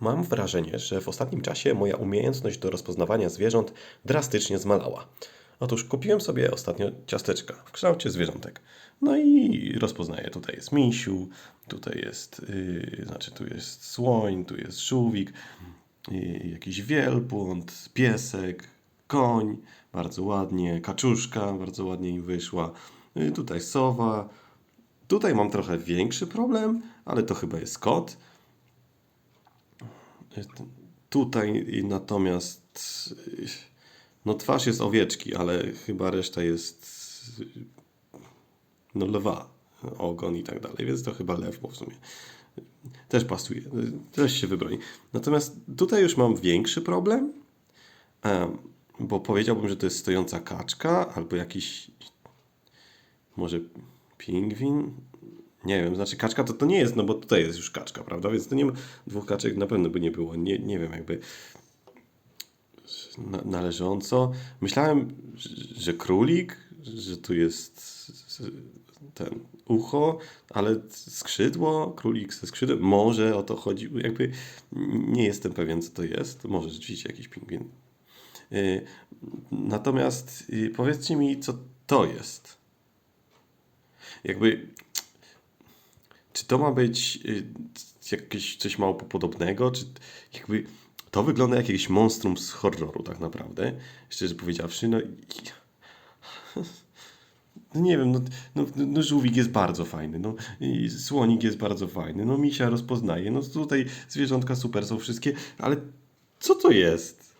Mam wrażenie, że w ostatnim czasie moja umiejętność do rozpoznawania zwierząt drastycznie zmalała. Otóż kupiłem sobie ostatnio ciasteczka w kształcie zwierzątek. No i rozpoznaję, tutaj jest misiu, tutaj jest, yy, znaczy tu jest słoń, tu jest żółwik, yy, jakiś wielbłąd, piesek, koń, bardzo ładnie, kaczuszka, bardzo ładnie im wyszła, yy, tutaj sowa. Tutaj mam trochę większy problem, ale to chyba jest kot. Tutaj natomiast no twarz jest owieczki, ale chyba reszta jest no lwa, ogon i tak dalej, więc to chyba lew, bo w sumie też pasuje, też się wybroni. Natomiast tutaj już mam większy problem, em, bo powiedziałbym, że to jest stojąca kaczka albo jakiś może pingwin? Nie wiem, znaczy kaczka to, to nie jest, no bo tutaj jest już kaczka, prawda? Więc to nie ma, dwóch kaczek na pewno by nie było. Nie, nie wiem, jakby na, należąco. Myślałem, że, królik, że tu jest ten ucho, ale skrzydło, królik ze skrzydłem, może o to chodzi, jakby nie jestem pewien, co to jest. Może rzeczywiście jakiś pingwin. Y, Natomiast y, powiedzcie mi, co to jest. Jakby, czy to ma być y, jakieś coś mało podobnego, czy jakby to wygląda jak jakieś monstrum z horroru tak naprawdę, szczerze powiedziawszy, no. No nie wiem, no, no, no żółwik jest bardzo fajny, no i słonik jest bardzo fajny, no misia rozpoznaje, no tutaj zwierzątka super są wszystkie, ale co to jest?